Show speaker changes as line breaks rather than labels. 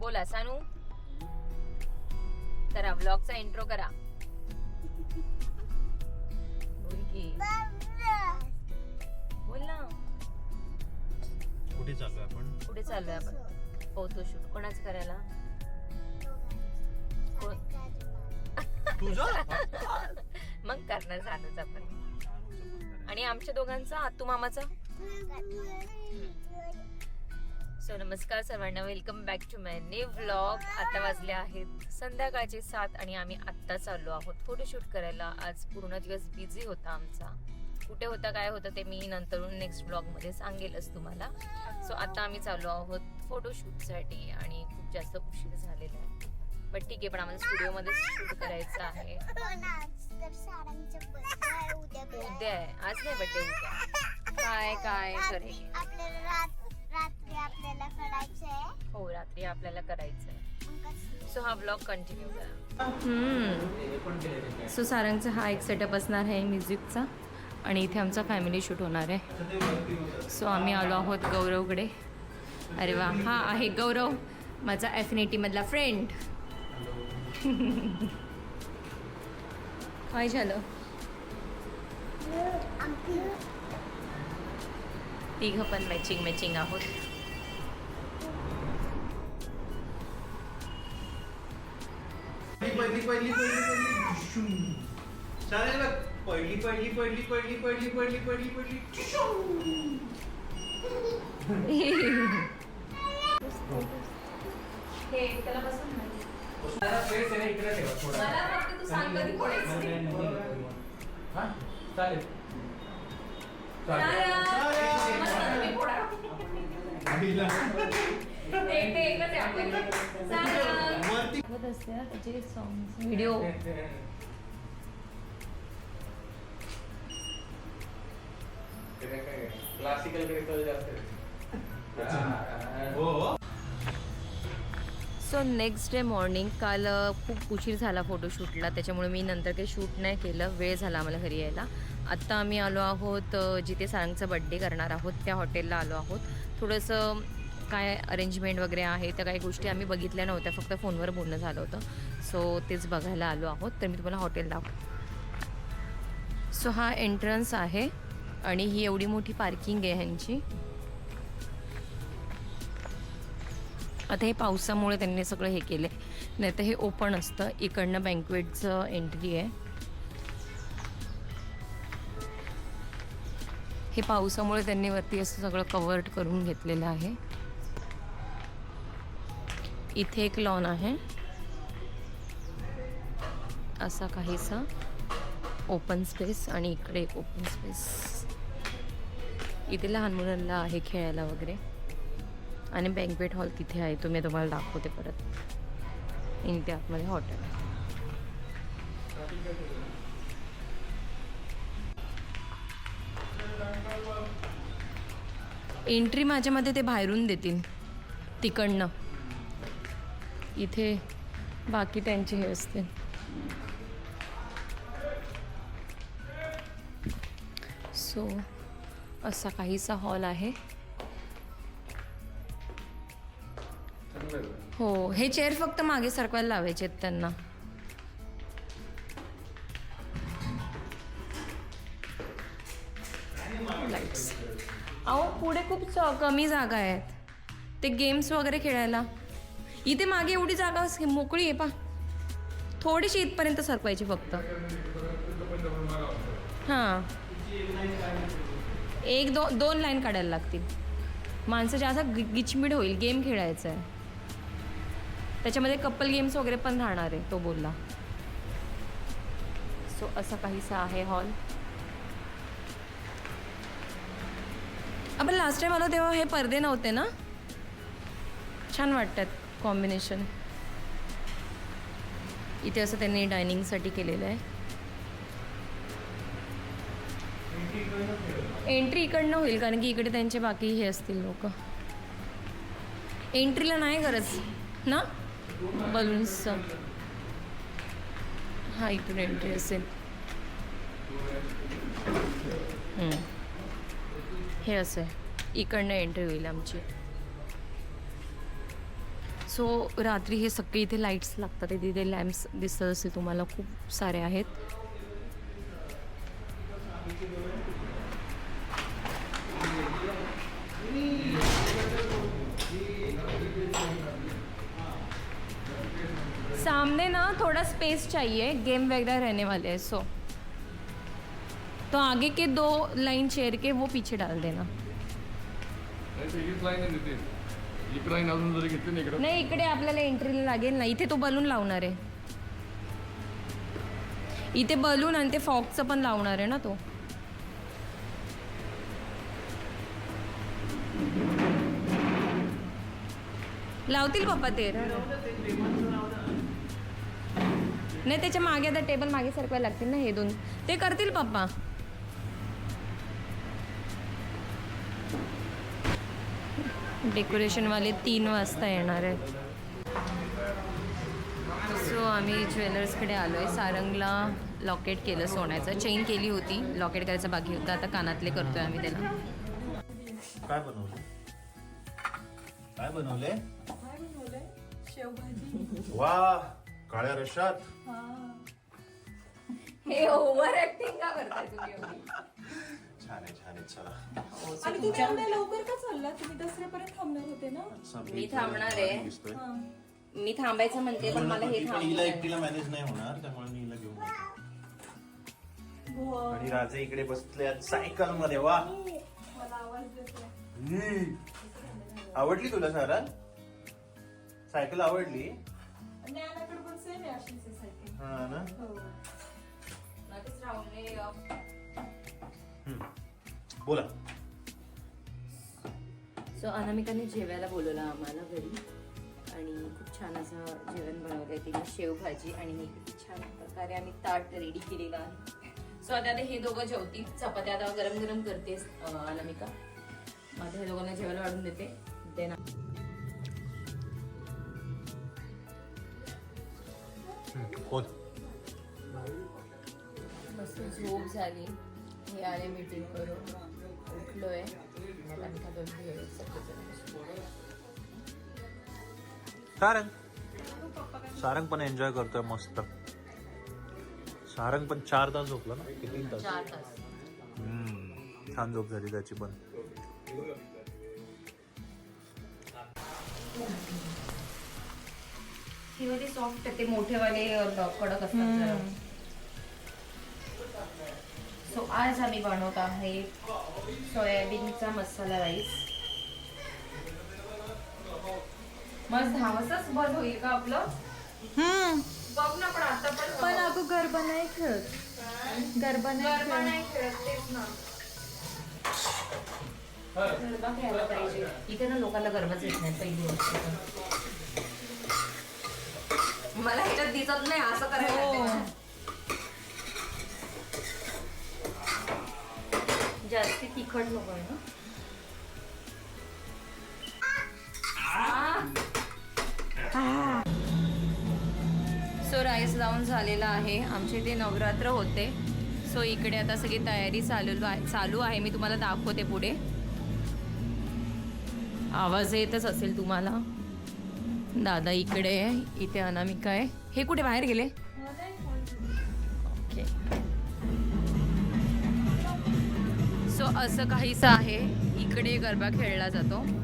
बोला सानू. करा ब्लॉगचा इंट्रो करा. बोल की. बोल ना.
कुठे चालू आपण?
कुठे चाललोय आपण? फोटोशूट कोणाच करायला? कोण?
तुझं?
मग करणार झालंच आपण आणि आमच्या दोघांचा? आतू मामाचा? सो नमस्कार सर्वांना welcome back to my new vlog आता वाजले आहेत संध्याकाळचे सात आणि आम्ही आत्ता चाललो आहोत फोटोशूट करायला. आज पूर्ण दिवस बिझी होता आमचा. कुठे होता काय होतं ते मी नंतर नेक्स्ट ब्लॉगमध्ये सांगेलच तुम्हाला. सो आता आम्ही चाललो आहोत फोटोशूटसाठी आणि खूप जास्त उशीर झालेला आहे. बट ठीक आहे पण आम्हाला स्टुडिओमध्ये शूट करायचं आहे. उद्या आहे. आज नाही बड्डे उद्या. काय काय सॉरी
आपल्याला
हो रात्री आपल्याला करायचं आहे? सो हा ब्लॉग कंटिन्यू करा. सो सारंगचा हा एक सेटअप असणार आहे म्युझिकचा आणि इथे आमचा फॅमिली शूट होणार आहे. सो आम्ही आलो आहोत गौरवकडे. अरे वा हा आहे गौरव माझा ॲफिनिटीमधला फ्रेंड काय झालं. तिघं पण मॅचिंग मॅचिंग आहोत.
पहिली पहिली पहिली पहिली. चालेल बघ पहिली पहिली पहिली पहिली पहिली पहिली पहिली पहिली.
हे त्याला बसून
जरा प्लेस आहे ना इकडे ठेवा थोडा
मला फक्त तू सांग कधी फोडायचं.
नाही, नाही, नाही, नाही. हा? चालेल
सारंग!
सारंग!
मस्त तुम्ही फोडा.
आईला.
त्याचे व्हिडिओ.
क्लासिकलकडे कल जास्त आहे.
हो
सो नेक्स्ट डे मॉर्निंग काल खूप उशीर झाला फोटोशूटला त्याच्यामुळे मी नंतर काही शूट नाही केलं. वेळ झाला आम्हाला घरी यायला. आत्ता आम्ही आलो आहोत जिथे सारंगचा बड्डे करणार आहोत. त्या हॉटेलला आलो आहोत. थोडंसं काय अरेंजमेंट वगैरे आहे त्या काही गोष्टी आम्ही बघितल्या नव्हत्या फक्त फोनवर बोलणं झालं होतं. सो तेच बघायला आलो आहोत. तर मी तुम्हाला हॉटेल दाखव सो हा एंट्रन्स आहे आणि ही एवढी मोठी पार्किंग आहे ह्यांची. आता हे पावसामुळे त्यांनी सगळं हे केलं आहे नाही तर हे ओपन असतं. इकडनं बँकवेटचं एंट्री आहे. हे पावसामुळे त्यांनी वरती असं सगळं कवर्ड करून घेतलेलं आहे. इथे एक लॉन आहे. असा काहीसा ओपन स्पेस आणि इकडे एक ओपन स्पेस इथे लहान मुलांना आहे खेळायला वगैरे. आणि बँकवेट हॉल तिथे आहे. तुम्ही तुम्हाला दाखवते परत. आणि ते आतमध्ये हॉटेल एंट्री माझ्यामध्ये ते बाहेरून देतील. तिकडनं. इथे बाकी त्यांचे हे असते. सो असा काहीसा हॉल आहे. हो हे चेअर फक्त मागे सरकवायला लावायचे आहेत त्यांना. लाईट्स अहो पुढे खूप कमी जागा आहेत. ते गेम्स वगैरे खेळायला. इथे मागे एवढी जागा मोकळी आहे पा थोडीशी इथपर्यंत सरकवायची फक्त. हां. एक दो दोन लाईन काढायला लागतील. माणसं जास्त गि- गिचमिड होईल. गेम खेळायचा आहे. त्याच्यामध्ये कपल गेम्स वगैरे पण राहणार आहे तो बोलला. सो असा काहीसा आहे हॉल. आपण लास्ट टाईम आलो तेव्हा हे पडदे नव्हते ना? छान वाटतात. कॉम्बिनेशन इथे असं त्यांनी डायनिंगसाठी केलेलं आहे. एंट्री इकडनं होईल कारण की इकडे त्यांचे बाकी हे असतील लोक. एंट्रीला नाही गरज ना? बलून्सचं हा इकडून एंट्री असेल. हे असं आहे. इकडनं एंट्री होईल आमची. सो रात्री हे सगळे इथे लाईट्स लागतात. तिथे लॅम्प्स दिसत असेल तुम्हाला. खूप सारे आहेत. सामने ना थोड़ा स्पेस चाहिए. गेम वगैरह रहने वाले हैं सो तो आगे के दो लाइन चेयर के वो पीछे डाल देना.
इकडे लाईन अजून जरी घेतली ना इकडे.
नाही इकडे आपल्याला एंट्रीला लागेल ना. इथे तो बलून लावणार आहे. इथे बलून आणि ते फॉगचं पण लावणार आहे ना तो. लावतील पप्पा ते. नाही त्याच्यामागे आता टेबल मागे सरकवायला लागतील ना हे दोन. ते करतील पप्पा. डेकोरेशनवाले तीन वाजता येणार आहेत. सो आम्ही ज्वेलर्सकडे आलो आहे सारंगला लॉकेट केलं सोन्याचं. चेन केली होती. लॉकेट करायचं बाकी होतं. आता कानातले करतोय आम्ही त्याला.
काय बनवलं? काय बनवले? वा काळ्या रशात
हे ओव्हर ऍक्टिंग का करताय तुम्ही
छान आहे छान आहे चला
आणि तुम्ही एवढ्या लवकर का चालला तुम्ही दसऱ्यापर्यंत थांबणार होते ना?
मी थांबणार आहे.
दिसतोय.
मी थांबायचं म्हणते पण मला हे
पण हिला एकटीला मॅनेज नाही होणार त्यामुळे मी हिला घेऊन येतो. आणि राजे इकडे बसले सायकलमध्ये वा.
मला आवाज देतोय
हम्म. आवडली तुला सारा? सायकल आवडली?
ज्ञानाकडे पण सेम आहे अशीच आहे सायकल.
हा ना?
हो.
हम्म. बोला.
सो अनामिकाने जेवायला बोलवलं आम्हाला घरी. आणि खूप छान असं जेवण बनवलंय तिने शेवभाजी आणि हे किती छान प्रकारे आम्ही ताट रेडी केलेलं आहे. सो आता हे दोघं जेवतील. चपात्या आता गरम गरम करते अनामिका. मग आता हे दोघांना जेवायला वाढून देते. देना मस्त झोप झाली. हे आले मीटिंग करून. उठलोय. अनामिका दोन घेऊन सगळेजण बसलो.
सारंग. सारंग पण एन्जॉय करतोय मस्त. सारंग पण चार तास झोपला ना? किती तास?
चार तास.
हम्म. छान झोप झाली त्याची पण.
ही वाली सॉफ्ट ते मोठेवाले अ, कडक असतात जरा. सो आज आम्ही बनवत आहे सोयाबीनचा मसाला राईस. मस्त धावसच बंद होईल का आपलं? बघ ना पण आता पण
पण अगो गरबा नाही खेळत. गरबा नाही
गरबा नाही खेळत तेच ना. गरबा खेळायला पाहिजे. इथे ना लोकांना गरबाच येत नाही पहिली गोष्ट तर. मला ह्याच्यात दिसत नाही असं करायला
हो.
लागते. जास्ती तिखट नको आहे ना. सो राईस लावून झालेला आहे. आमच्या इथे नवरात्र होते. सो इकडे आता सगळी तयारी चालू आहे चालू आहे. मी तुम्हाला दाखवते पुढे. आवाज येतच असेल तुम्हाला. दादा इकडे इथे अनामिका आहे. हे कुठे बाहेर गेले? ओके सो असं काहीसं आहे. इकडे गरबा खेळला जातो.